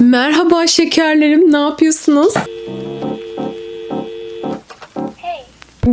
Merhaba şekerlerim, ne yapıyorsunuz?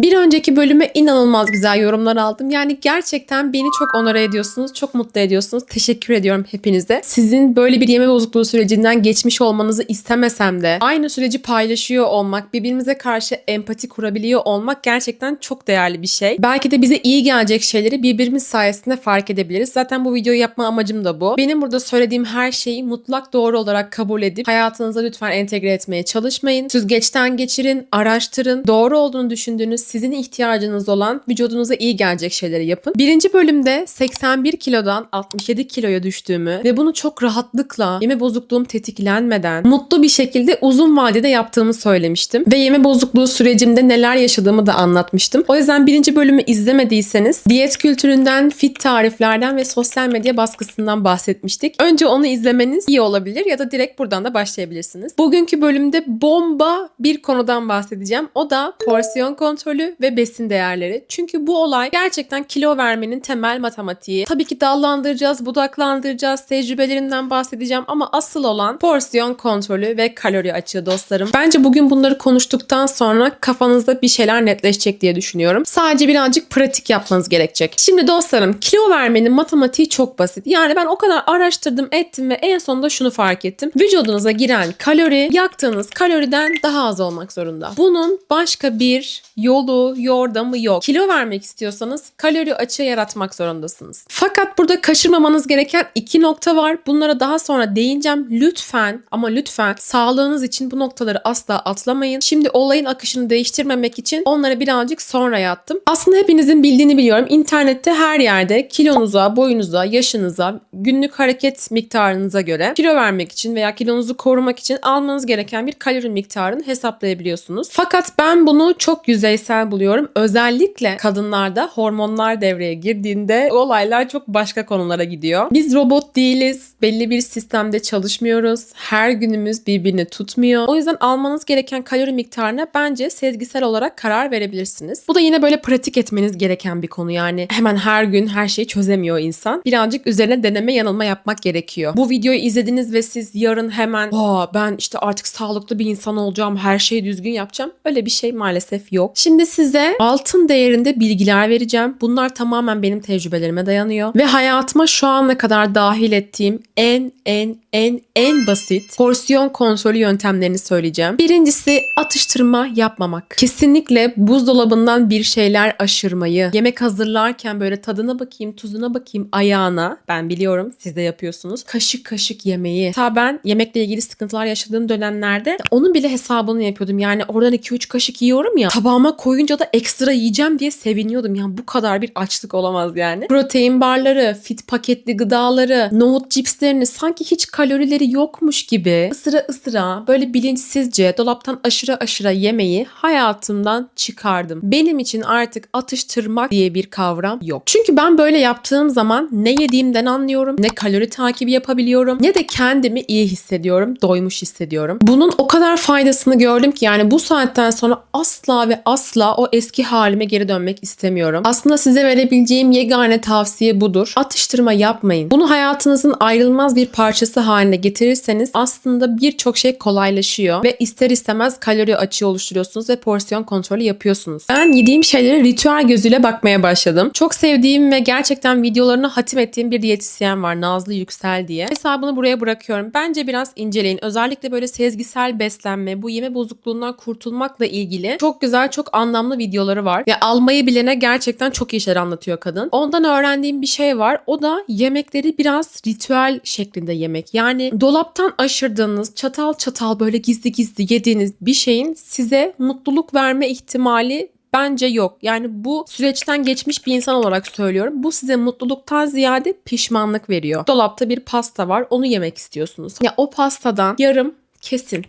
Bir önceki bölüme inanılmaz güzel yorumlar aldım. Yani gerçekten beni çok onore ediyorsunuz, çok mutlu ediyorsunuz. Teşekkür ediyorum hepinize. Sizin böyle bir yeme bozukluğu sürecinden geçmiş olmanızı istemesem de aynı süreci paylaşıyor olmak, birbirimize karşı empati kurabiliyor olmak gerçekten çok değerli bir şey. Belki de bize iyi gelecek şeyleri birbirimiz sayesinde fark edebiliriz. Zaten bu videoyu yapma amacım da bu. Benim burada söylediğim her şeyi mutlak doğru olarak kabul edip hayatınıza lütfen entegre etmeye çalışmayın. Süzgeçten geçirin, araştırın. Doğru olduğunu düşündüğünüz sizin ihtiyacınız olan vücudunuza iyi gelecek şeyleri yapın. Birinci bölümde 81 kilodan 67 kiloya düştüğümü ve bunu çok rahatlıkla yeme bozukluğum tetiklenmeden mutlu bir şekilde uzun vadede yaptığımı söylemiştim. Ve yeme bozukluğu sürecimde neler yaşadığımı da anlatmıştım. O yüzden birinci bölümü izlemediyseniz diyet kültüründen, fit tariflerden ve sosyal medya baskısından bahsetmiştik. Önce onu izlemeniz iyi olabilir ya da direkt buradan da başlayabilirsiniz. Bugünkü bölümde bomba bir konudan bahsedeceğim. O da porsiyon kontrolü ve besin değerleri. Çünkü bu olay gerçekten kilo vermenin temel matematiği. Tabii ki dallandıracağız, budaklandıracağız, tecrübelerinden bahsedeceğim ama asıl olan porsiyon kontrolü ve kalori açığı dostlarım. Bence bugün bunları konuştuktan sonra kafanızda bir şeyler netleşecek diye düşünüyorum. Sadece birazcık pratik yapmanız gerekecek. Şimdi dostlarım kilo vermenin matematiği çok basit. Yani ben o kadar araştırdım ettim ve en sonunda şunu fark ettim. Vücudunuza giren kalori yaktığınız kaloriden daha az olmak zorunda. Bunun başka bir yolu, yordamı yok. Kilo vermek istiyorsanız kalori açığı yaratmak zorundasınız. Fakat burada kaçırmamanız gereken iki nokta var. Bunlara daha sonra değineceğim. Lütfen ama lütfen sağlığınız için bu noktaları asla atlamayın. Şimdi olayın akışını değiştirmemek için onlara birazcık sonra yattım. Aslında hepinizin bildiğini biliyorum. İnternette her yerde kilonuza, boyunuza, yaşınıza, günlük hareket miktarınıza göre kilo vermek için veya kilonuzu korumak için almanız gereken bir kalori miktarını hesaplayabiliyorsunuz. Fakat ben bunu çok yüzeysel buluyorum. Özellikle kadınlarda hormonlar devreye girdiğinde olaylar çok başka konulara gidiyor. Biz robot değiliz. Belli bir sistemde çalışmıyoruz. Her günümüz birbirini tutmuyor. O yüzden almanız gereken kalori miktarına bence sezgisel olarak karar verebilirsiniz. Bu da yine böyle pratik etmeniz gereken bir konu. Yani hemen her gün her şeyi çözemiyor insan. Birazcık üzerine deneme yanılma yapmak gerekiyor. Bu videoyu izlediniz ve siz yarın hemen ben işte artık sağlıklı bir insan olacağım, her şeyi düzgün yapacağım. Öyle bir şey maalesef yok. Şimdi size altın değerinde bilgiler vereceğim. Bunlar tamamen benim tecrübelerime dayanıyor. Ve hayatıma şu ana kadar dahil ettiğim en en en en basit porsiyon kontrolü yöntemlerini söyleyeceğim. Birincisi atıştırma yapmamak. Kesinlikle buzdolabından bir şeyler aşırmayı, yemek hazırlarken böyle tadına bakayım, tuzuna bakayım, ayağına. Ben biliyorum siz de yapıyorsunuz. Kaşık kaşık yemeği. Ta ben yemekle ilgili sıkıntılar yaşadığım dönemlerde onun bile hesabını yapıyordum. Yani oradan 2-3 kaşık yiyorum ya. Tabağıma koyunca da ekstra yiyeceğim diye seviniyordum. Yani bu kadar bir açlık olamaz yani. Protein barları, fit paketli gıdaları, nohut cipslerini sanki hiç kalorileri yokmuş gibi ısıra ısıra böyle bilinçsizce dolaptan aşırı aşırı yemeği hayatımdan çıkardım. Benim için artık atıştırmak diye bir kavram yok. Çünkü ben böyle yaptığım zaman ne yediğimden anlıyorum, ne kalori takibi yapabiliyorum, ne de kendimi iyi hissediyorum, doymuş hissediyorum. Bunun o kadar faydasını gördüm ki yani bu saatten sonra asla ve asla o eski halime geri dönmek istemiyorum. Aslında size verebileceğim yegane tavsiye budur. Atıştırma yapmayın. Bunu hayatınızın ayrılmaz bir parçası haline getirirseniz aslında birçok şey kolaylaşıyor ve ister istemez kalori açığı oluşturuyorsunuz ve porsiyon kontrolü yapıyorsunuz. Ben yediğim şeylere ritüel gözüyle bakmaya başladım. Çok sevdiğim ve gerçekten videolarını hatim ettiğim bir diyetisyen var Nazlı Yüksel diye. Hesabını buraya bırakıyorum. Bence biraz inceleyin. Özellikle böyle sezgisel beslenme, bu yeme bozukluğundan kurtulmakla ilgili çok güzel, çok anlamlı videoları var. Ve almayı bilene gerçekten çok iyi şeyler anlatıyor kadın. Ondan öğrendiğim bir şey var. O da yemekleri biraz ritüel şeklinde yemek. Yani dolaptan aşırdığınız, çatal çatal böyle gizli gizli yediğiniz bir şeyin size mutluluk verme ihtimali bence yok. Yani bu süreçten geçmiş bir insan olarak söylüyorum. Bu size mutluluktan ziyade pişmanlık veriyor. Dolapta bir pasta var, onu yemek istiyorsunuz. Ya o pastadan yarım kesin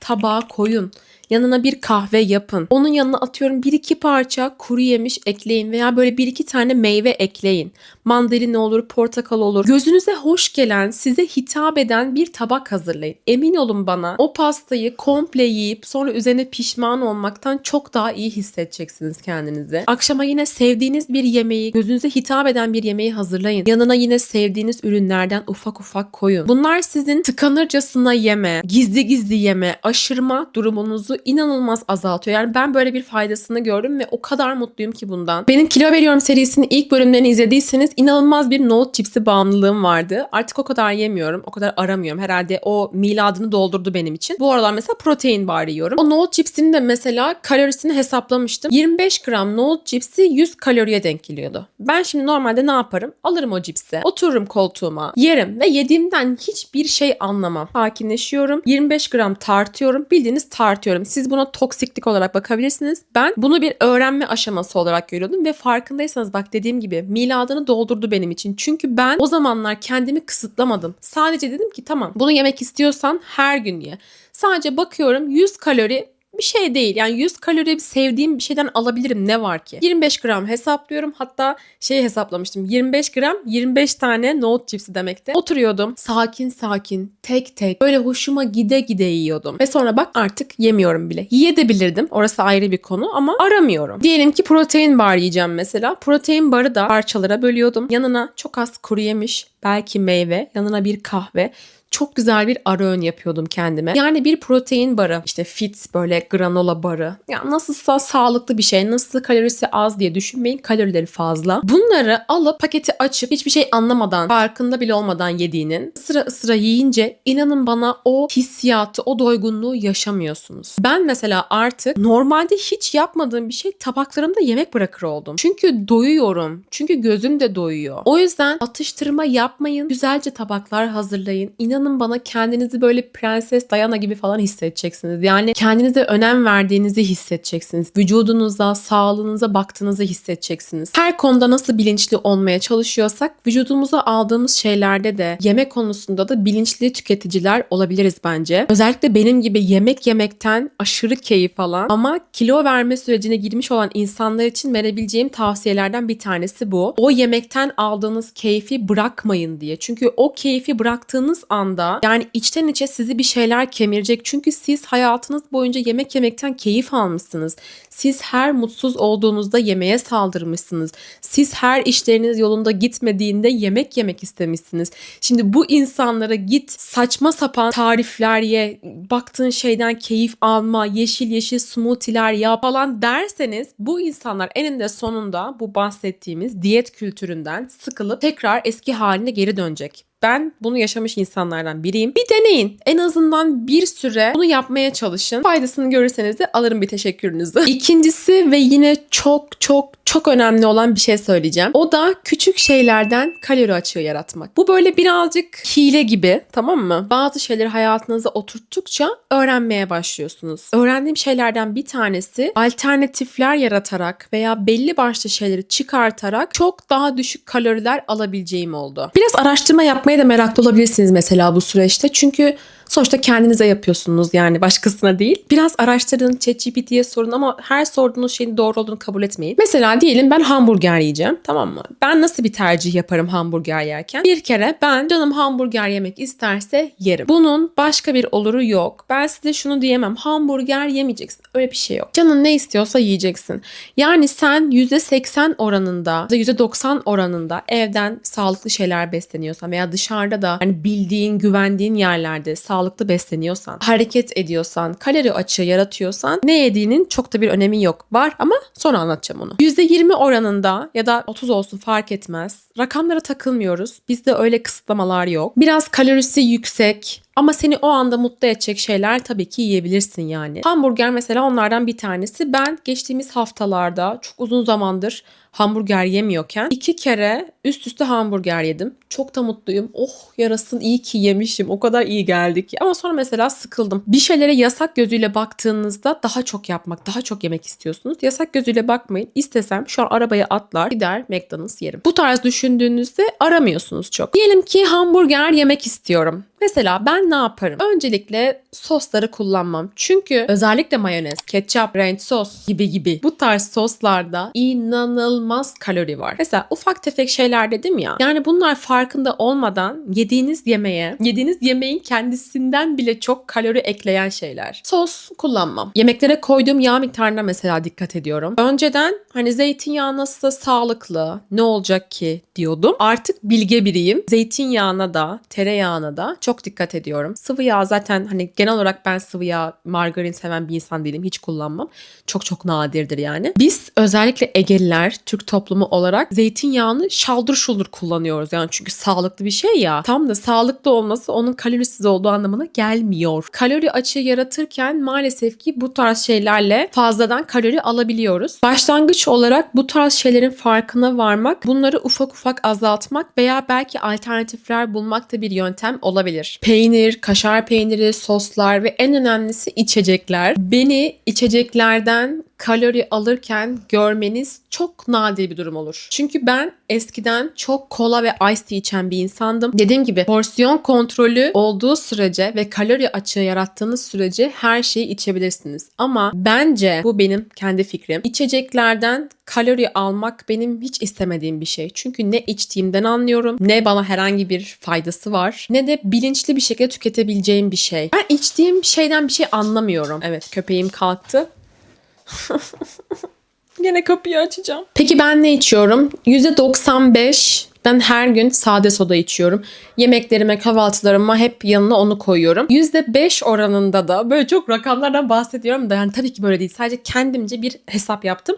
tabağa koyun. Yanına bir kahve yapın. Onun yanına atıyorum bir iki parça kuru yemiş ekleyin veya böyle bir iki tane meyve ekleyin. Mandalina olur, portakal olur. Gözünüze hoş gelen, size hitap eden bir tabak hazırlayın. Emin olun bana o pastayı komple yiyip sonra üzerine pişman olmaktan çok daha iyi hissedeceksiniz kendinizi. Akşama yine sevdiğiniz bir yemeği, gözünüze hitap eden bir yemeği hazırlayın. Yanına yine sevdiğiniz ürünlerden ufak ufak koyun. Bunlar sizin tıkanırcasına yeme, gizli gizli yeme, aşırma durumunuzu inanılmaz azaltıyor. Yani ben böyle bir faydasını gördüm ve o kadar mutluyum ki bundan. Benim Kilo Veriyorum serisinin ilk bölümlerini izlediyseniz inanılmaz bir nohut cipsi bağımlılığım vardı. Artık o kadar yemiyorum, o kadar aramıyorum. Herhalde o miladını doldurdu benim için. Bu aralar mesela protein bar yiyorum. O nohut cipsinin de mesela kalorisini hesaplamıştım. 25 gram nohut cipsi 100 kaloriye denk geliyordu. Ben şimdi normalde ne yaparım? Alırım o cipsi, otururum koltuğuma, yerim ve yediğimden hiçbir şey anlamam. Sakinleşiyorum. 25 gram tartıyorum. Bildiğiniz tartıyorum. Siz buna toksiklik olarak bakabilirsiniz. Ben bunu bir öğrenme aşaması olarak görüyordum ve farkındaysanız bak dediğim gibi miladını doldurdu benim için. Çünkü ben o zamanlar kendimi kısıtlamadım. Sadece dedim ki tamam bunu yemek istiyorsan her gün ye. Sadece bakıyorum 100 kalori bir şey değil. Yani 100 kalori sevdiğim bir şeyden alabilirim ne var ki? 25 gram hesaplıyorum. Hatta şey hesaplamıştım. 25 gram 25 tane nohut cipsi demekti. Oturuyordum sakin sakin tek tek böyle hoşuma gide gide yiyordum. Ve sonra bak artık yemiyorum bile. Yiyebilirdim. Orası ayrı bir konu ama aramıyorum. Diyelim ki protein bar yiyeceğim mesela. Protein barı da parçalara bölüyordum. Yanına çok az kuru yemiş, belki meyve, yanına bir kahve çok güzel bir ara öğün yapıyordum kendime. Yani bir protein barı, işte fit böyle granola barı. Ya nasılsa sağlıklı bir şey, nasıl kalorisi az diye düşünmeyin. Kalorileri fazla. Bunları alıp paketi açıp hiçbir şey anlamadan, farkında bile olmadan yediğinin sıra ısıra yiyince inanın bana o hissiyatı, o doygunluğu yaşamıyorsunuz. Ben mesela artık normalde hiç yapmadığım bir şey tabaklarımda yemek bırakır oldum. Çünkü doyuyorum. Çünkü gözüm de doyuyor. O yüzden atıştırma yapmayın. Güzelce tabaklar hazırlayın. İnanın inanın bana kendinizi böyle prenses Diana gibi falan hissedeceksiniz. Yani kendinize önem verdiğinizi hissedeceksiniz. Vücudunuza, sağlığınıza baktığınızı hissedeceksiniz. Her konuda nasıl bilinçli olmaya çalışıyorsak vücudumuza aldığımız şeylerde de yemek konusunda da bilinçli tüketiciler olabiliriz bence. Özellikle benim gibi yemek yemekten aşırı keyif alan ama kilo verme sürecine girmiş olan insanlar için verebileceğim tavsiyelerden bir tanesi bu. O yemekten aldığınız keyfi bırakmayın diye. Çünkü o keyfi bıraktığınız an anda yani içten içe sizi bir şeyler kemirecek. Çünkü siz hayatınız boyunca yemek yemekten keyif almışsınız. Siz her mutsuz olduğunuzda yemeğe saldırmışsınız. Siz her işleriniz yolunda gitmediğinde yemek yemek istemişsiniz. Şimdi bu insanlara git saçma sapan tarifler ye, baktığın şeyden keyif alma, yeşil yeşil smoothie'ler yap falan derseniz bu insanlar eninde sonunda bu bahsettiğimiz diyet kültüründen sıkılıp tekrar eski haline geri dönecek. Ben bunu yaşamış insanlardan biriyim. Bir deneyin. En azından bir süre bunu yapmaya çalışın. Faydasını görürseniz de alırım bir teşekkürünüzü. İkincisi ve yine çok çok çok önemli olan bir şey söyleyeceğim. O da küçük şeylerden kalori açığı yaratmak. Bu böyle birazcık hile gibi tamam mı? Bazı şeyleri hayatınıza oturttukça öğrenmeye başlıyorsunuz. Öğrendiğim şeylerden bir tanesi alternatifler yaratarak veya belli başlı şeyleri çıkartarak çok daha düşük kaloriler alabileceğim oldu. Biraz araştırma yapmaya da meraklı olabilirsiniz mesela bu süreçte. Çünkü Sonuçta kendinize yapıyorsunuz yani başkasına değil. Biraz araştırın, ChatGPT'ye sorun ama her sorduğunuz şeyin doğru olduğunu kabul etmeyin. Mesela diyelim ben hamburger yiyeceğim tamam mı? Ben nasıl bir tercih yaparım hamburger yerken? Bir kere ben canım hamburger yemek isterse yerim. Bunun başka bir oluru yok. Ben size şunu diyemem. Hamburger yemeyeceksin. Öyle bir şey yok. Canın ne istiyorsa yiyeceksin. Yani sen %80 oranında, %90 oranında evden sağlıklı şeyler besleniyorsan veya dışarıda da hani bildiğin, güvendiğin yerlerde sağlıklı sağlıklı besleniyorsan, hareket ediyorsan, kalori açığı yaratıyorsan ne yediğinin çok da bir önemi yok. Var ama sonra anlatacağım onu. %20 oranında ya da 30 olsun fark etmez. Rakamlara takılmıyoruz. Bizde öyle kısıtlamalar yok. Biraz kalorisi yüksek, ama seni o anda mutlu edecek şeyler tabii ki yiyebilirsin yani. Hamburger mesela onlardan bir tanesi. Ben geçtiğimiz haftalarda çok uzun zamandır hamburger yemiyorken iki kere üst üste hamburger yedim. Çok da mutluyum. Oh yarasın iyi ki yemişim. O kadar iyi geldi ki. Ama sonra mesela sıkıldım. Bir şeylere yasak gözüyle baktığınızda daha çok yapmak, daha çok yemek istiyorsunuz. Yasak gözüyle bakmayın. İstesem şu an arabaya atlar gider McDonald's yerim. Bu tarz düşündüğünüzde aramıyorsunuz çok. Diyelim ki hamburger yemek istiyorum. Mesela ben ne yaparım? Öncelikle sosları kullanmam. Çünkü özellikle mayonez, ketçap, ranch sos gibi gibi bu tarz soslarda inanılmaz kalori var. Mesela ufak tefek şeyler dedim ya. Yani bunlar farkında olmadan yediğiniz yemeğe, yediğiniz yemeğin kendisinden bile çok kalori ekleyen şeyler. Sos kullanmam. Yemeklere koyduğum yağ miktarına mesela dikkat ediyorum. Önceden hani zeytinyağı nasıl sağlıklı, ne olacak ki diyordum. Artık bilge biriyim. Zeytinyağına da, tereyağına da çok dikkat ediyorum. Sıvı yağ zaten hani genel olarak ben sıvı yağ, margarin seven bir insan değilim. Hiç kullanmam. Çok çok nadirdir yani. Biz özellikle Egeliler, Türk toplumu olarak zeytinyağını şaldır şuldur kullanıyoruz. Yani çünkü sağlıklı bir şey ya. Tam da sağlıklı olması onun kalorisiz olduğu anlamına gelmiyor. Kalori açığı yaratırken maalesef ki bu tarz şeylerle fazladan kalori alabiliyoruz. Başlangıç olarak bu tarz şeylerin farkına varmak, bunları ufak ufak azaltmak veya belki alternatifler bulmak da bir yöntem olabilir. Peynir, kaşar peyniri, soslar ve en önemlisi içecekler. Beni içeceklerden kalori alırken görmeniz çok nadir bir durum olur. Çünkü ben eskiden çok kola ve ice tea içen bir insandım. Dediğim gibi porsiyon kontrolü olduğu sürece ve kalori açığı yarattığınız sürece her şeyi içebilirsiniz. Ama bence bu benim kendi fikrim. İçeceklerden kalori almak benim hiç istemediğim bir şey. Çünkü ne içtiğimden anlıyorum, ne bana herhangi bir faydası var, ne de bilinçli bir şekilde tüketebileceğim bir şey. Ben içtiğim şeyden bir şey anlamıyorum. Evet köpeğim kalktı. Yine kapıyı açacağım. Peki ben ne içiyorum? %95 ben her gün sade soda içiyorum. Yemeklerime, kahvaltılarıma hep yanına onu koyuyorum. %5 oranında da böyle çok rakamlardan bahsediyorum da yani tabii ki böyle değil. Sadece kendimce bir hesap yaptım.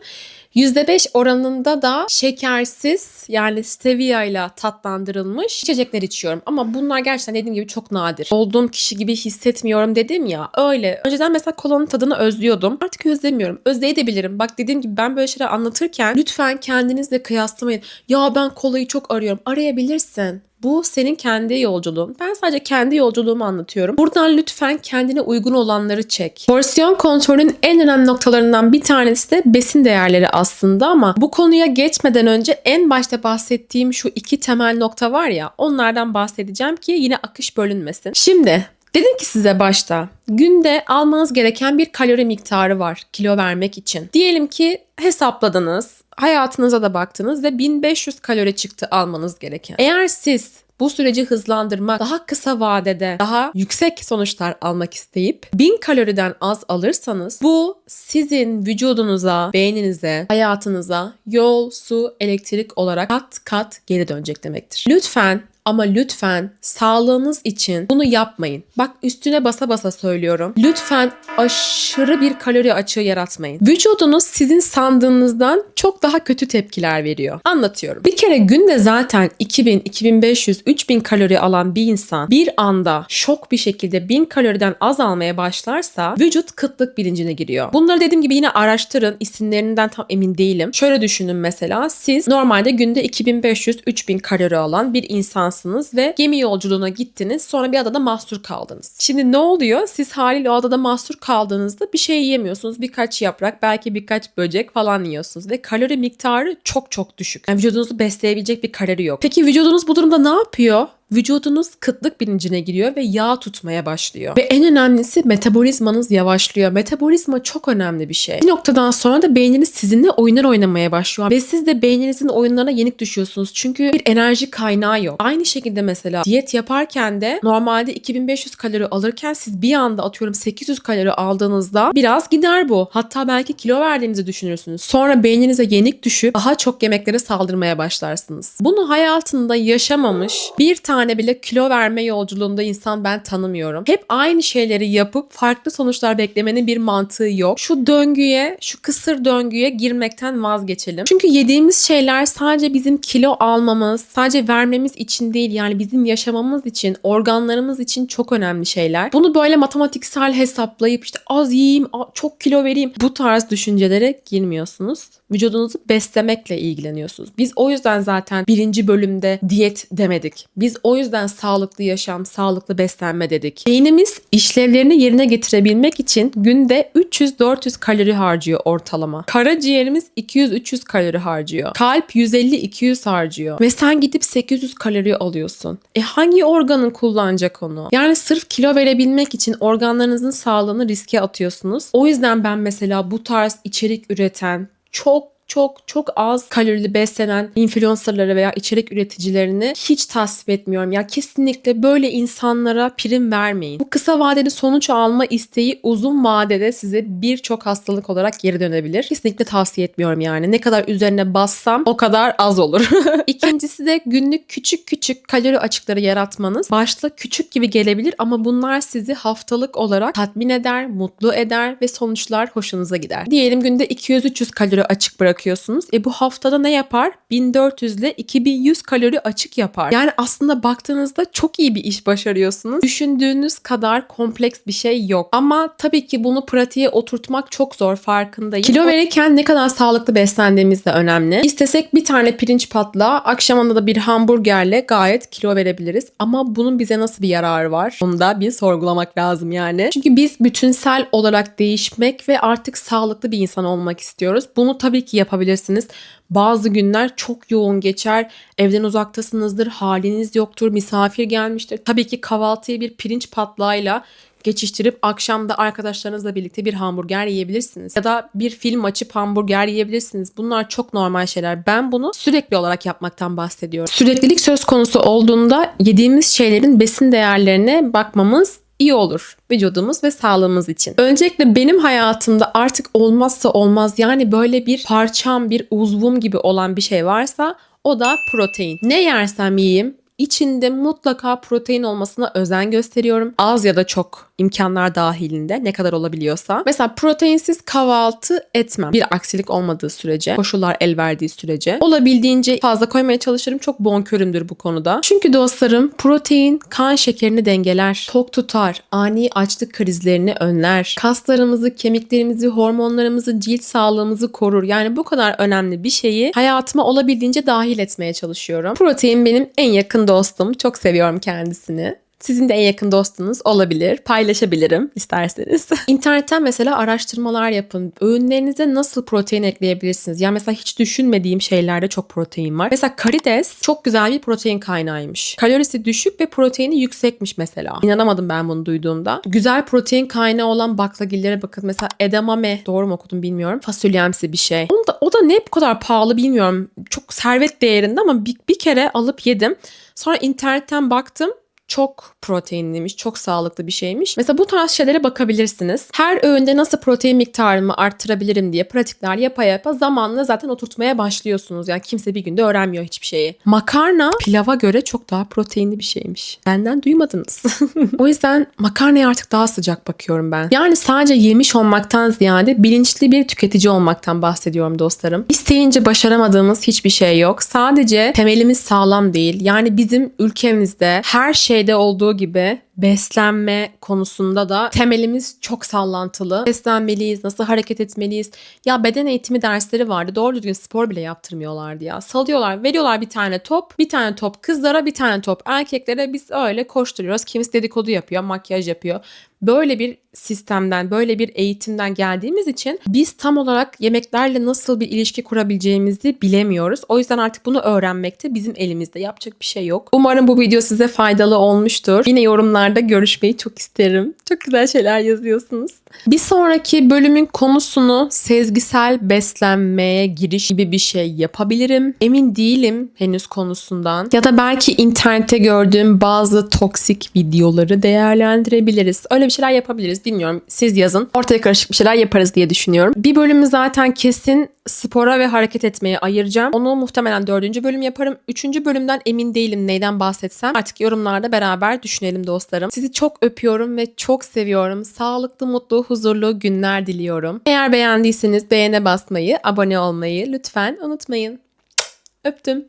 %5 oranında da şekersiz yani stevia ile tatlandırılmış içecekler içiyorum. Ama bunlar gerçekten dediğim gibi çok nadir. Olduğum kişi gibi hissetmiyorum dedim ya öyle. Önceden mesela kolanın tadını özlüyordum. Artık özlemiyorum. Özleyebilirim. Bak dediğim gibi ben böyle şeyler anlatırken lütfen kendinizle kıyaslamayın. Ya ben kolayı çok arıyorum. Arayabilirsin. Bu senin kendi yolculuğun. Ben sadece kendi yolculuğumu anlatıyorum. Buradan lütfen kendine uygun olanları çek. Porsiyon kontrolün en önemli noktalarından bir tanesi de besin değerleri aslında ama bu konuya geçmeden önce en başta bahsettiğim şu iki temel nokta var ya onlardan bahsedeceğim ki yine akış bölünmesin. Şimdi Dedim ki size başta günde almanız gereken bir kalori miktarı var kilo vermek için. Diyelim ki hesapladınız, hayatınıza da baktınız ve 1500 kalori çıktı almanız gereken. Eğer siz bu süreci hızlandırmak, daha kısa vadede daha yüksek sonuçlar almak isteyip 1000 kaloriden az alırsanız bu sizin vücudunuza, beyninize, hayatınıza yol, su, elektrik olarak kat kat geri dönecek demektir. Lütfen ama lütfen sağlığınız için bunu yapmayın. Bak üstüne basa basa söylüyorum. Lütfen aşırı bir kalori açığı yaratmayın. Vücudunuz sizin sandığınızdan çok daha kötü tepkiler veriyor. Anlatıyorum. Bir kere günde zaten 2000, 2500, 3000 kalori alan bir insan bir anda şok bir şekilde 1000 kaloriden az almaya başlarsa vücut kıtlık bilincine giriyor. Bunları dediğim gibi yine araştırın. İsimlerinden tam emin değilim. Şöyle düşünün mesela siz normalde günde 2500-3000 kalori alan bir insan insansınız ve gemi yolculuğuna gittiniz. Sonra bir adada mahsur kaldınız. Şimdi ne oluyor? Siz haliyle o adada mahsur kaldığınızda bir şey yiyemiyorsunuz. Birkaç yaprak, belki birkaç böcek falan yiyorsunuz ve kalori miktarı çok çok düşük. Yani vücudunuzu besleyebilecek bir kalori yok. Peki vücudunuz bu durumda ne yapıyor? Vücudunuz kıtlık bilincine giriyor ve yağ tutmaya başlıyor. Ve en önemlisi metabolizmanız yavaşlıyor. Metabolizma çok önemli bir şey. Bir noktadan sonra da beyniniz sizinle oyunlar oynamaya başlıyor. Ve siz de beyninizin oyunlarına yenik düşüyorsunuz. Çünkü bir enerji kaynağı yok. Aynı şekilde mesela diyet yaparken de normalde 2500 kalori alırken siz bir anda atıyorum 800 kalori aldığınızda biraz gider bu. Hatta belki kilo verdiğinizi düşünürsünüz. Sonra beyninize yenik düşüp daha çok yemeklere saldırmaya başlarsınız. Bunu hayatında yaşamamış bir tane tane bile kilo verme yolculuğunda insan ben tanımıyorum. Hep aynı şeyleri yapıp farklı sonuçlar beklemenin bir mantığı yok. Şu döngüye, şu kısır döngüye girmekten vazgeçelim. Çünkü yediğimiz şeyler sadece bizim kilo almamız, sadece vermemiz için değil yani bizim yaşamamız için, organlarımız için çok önemli şeyler. Bunu böyle matematiksel hesaplayıp işte az yiyeyim, çok kilo vereyim bu tarz düşüncelere girmiyorsunuz vücudunuzu beslemekle ilgileniyorsunuz. Biz o yüzden zaten birinci bölümde diyet demedik. Biz o yüzden sağlıklı yaşam, sağlıklı beslenme dedik. Beynimiz işlevlerini yerine getirebilmek için günde 300-400 kalori harcıyor ortalama. Karaciğerimiz 200-300 kalori harcıyor. Kalp 150-200 harcıyor. Ve sen gidip 800 kalori alıyorsun. E hangi organın kullanacak onu? Yani sırf kilo verebilmek için organlarınızın sağlığını riske atıyorsunuz. O yüzden ben mesela bu tarz içerik üreten çok çok çok az kalorili beslenen influencerları veya içerik üreticilerini hiç tasvip etmiyorum. Ya kesinlikle böyle insanlara prim vermeyin. Bu kısa vadeli sonuç alma isteği uzun vadede size birçok hastalık olarak geri dönebilir. Kesinlikle tavsiye etmiyorum yani. Ne kadar üzerine bassam o kadar az olur. İkincisi de günlük küçük küçük kalori açıkları yaratmanız. Başta küçük gibi gelebilir ama bunlar sizi haftalık olarak tatmin eder, mutlu eder ve sonuçlar hoşunuza gider. Diyelim günde 200-300 kalori açık bırakıyorsunuz. E bu haftada ne yapar? 1400 ile 2100 kalori açık yapar. Yani aslında baktığınızda çok iyi bir iş başarıyorsunuz. Düşündüğünüz kadar kompleks bir şey yok. Ama tabii ki bunu pratiğe oturtmak çok zor farkındayım. Kilo verirken ne kadar sağlıklı beslendiğimiz de önemli. İstesek bir tane pirinç patlağı, akşamında da bir hamburgerle gayet kilo verebiliriz. Ama bunun bize nasıl bir yararı var? Bunu da bir sorgulamak lazım yani. Çünkü biz bütünsel olarak değişmek ve artık sağlıklı bir insan olmak istiyoruz. Bunu tabii ki yapabilirsiniz. Bazı günler çok yoğun geçer. Evden uzaktasınızdır, haliniz yoktur, misafir gelmiştir. Tabii ki kahvaltıyı bir pirinç patlağıyla geçiştirip akşamda arkadaşlarınızla birlikte bir hamburger yiyebilirsiniz. Ya da bir film açıp hamburger yiyebilirsiniz. Bunlar çok normal şeyler. Ben bunu sürekli olarak yapmaktan bahsediyorum. Süreklilik söz konusu olduğunda yediğimiz şeylerin besin değerlerine bakmamız iyi olur vücudumuz ve sağlığımız için. Öncelikle benim hayatımda artık olmazsa olmaz yani böyle bir parçam, bir uzvum gibi olan bir şey varsa o da protein. Ne yersem yiyeyim içinde mutlaka protein olmasına özen gösteriyorum. Az ya da çok imkanlar dahilinde ne kadar olabiliyorsa. Mesela proteinsiz kahvaltı etmem. Bir aksilik olmadığı sürece, koşullar el verdiği sürece. Olabildiğince fazla koymaya çalışırım. Çok bonkörümdür bu konuda. Çünkü dostlarım protein kan şekerini dengeler, tok tutar, ani açlık krizlerini önler. Kaslarımızı, kemiklerimizi, hormonlarımızı, cilt sağlığımızı korur. Yani bu kadar önemli bir şeyi hayatıma olabildiğince dahil etmeye çalışıyorum. Protein benim en yakın dostum. Çok seviyorum kendisini. Sizin de en yakın dostunuz olabilir. Paylaşabilirim isterseniz. İnternetten mesela araştırmalar yapın. Öğünlerinize nasıl protein ekleyebilirsiniz? Yani mesela hiç düşünmediğim şeylerde çok protein var. Mesela karides çok güzel bir protein kaynağıymış. Kalorisi düşük ve proteini yüksekmiş mesela. İnanamadım ben bunu duyduğumda. Güzel protein kaynağı olan baklagillere bakın. Mesela edamame doğru mu okudum bilmiyorum. Fasulyemsi bir şey. Onu da, o da ne bu kadar pahalı bilmiyorum. Çok servet değerinde ama bir, bir kere alıp yedim. Sonra internetten baktım çok proteinliymiş, çok sağlıklı bir şeymiş. Mesela bu tarz şeylere bakabilirsiniz. Her öğünde nasıl protein miktarımı arttırabilirim diye pratikler yapa yapa zamanla zaten oturtmaya başlıyorsunuz. Yani kimse bir günde öğrenmiyor hiçbir şeyi. Makarna pilava göre çok daha proteinli bir şeymiş. Benden duymadınız. o yüzden makarnaya artık daha sıcak bakıyorum ben. Yani sadece yemiş olmaktan ziyade bilinçli bir tüketici olmaktan bahsediyorum dostlarım. İsteyince başaramadığımız hiçbir şey yok. Sadece temelimiz sağlam değil. Yani bizim ülkemizde her şeyde olduğu gibi beslenme konusunda da temelimiz çok sallantılı. Beslenmeliyiz, nasıl hareket etmeliyiz. Ya beden eğitimi dersleri vardı. Doğru düzgün spor bile yaptırmıyorlardı ya. Salıyorlar, veriyorlar bir tane top. Bir tane top kızlara, bir tane top erkeklere. Biz öyle koşturuyoruz. Kimisi dedikodu yapıyor, makyaj yapıyor. Böyle bir sistemden, böyle bir eğitimden geldiğimiz için biz tam olarak yemeklerle nasıl bir ilişki kurabileceğimizi bilemiyoruz. O yüzden artık bunu öğrenmekte bizim elimizde. Yapacak bir şey yok. Umarım bu video size faydalı olmuştur. Yine yorumlarda görüşmeyi çok isterim. Çok güzel şeyler yazıyorsunuz. Bir sonraki bölümün konusunu sezgisel beslenmeye giriş gibi bir şey yapabilirim. Emin değilim henüz konusundan. Ya da belki internette gördüğüm bazı toksik videoları değerlendirebiliriz. Öyle bir şeyler yapabiliriz. Bilmiyorum. Siz yazın. Ortaya karışık bir şeyler yaparız diye düşünüyorum. Bir bölümü zaten kesin spora ve hareket etmeye ayıracağım. Onu muhtemelen dördüncü bölüm yaparım. Üçüncü bölümden emin değilim neyden bahsetsem. Artık yorumlarda beraber düşünelim dostlarım. Sizi çok öpüyorum ve çok seviyorum. Sağlıklı, mutlu, huzurlu günler diliyorum. Eğer beğendiyseniz beğene basmayı, abone olmayı lütfen unutmayın. Öptüm.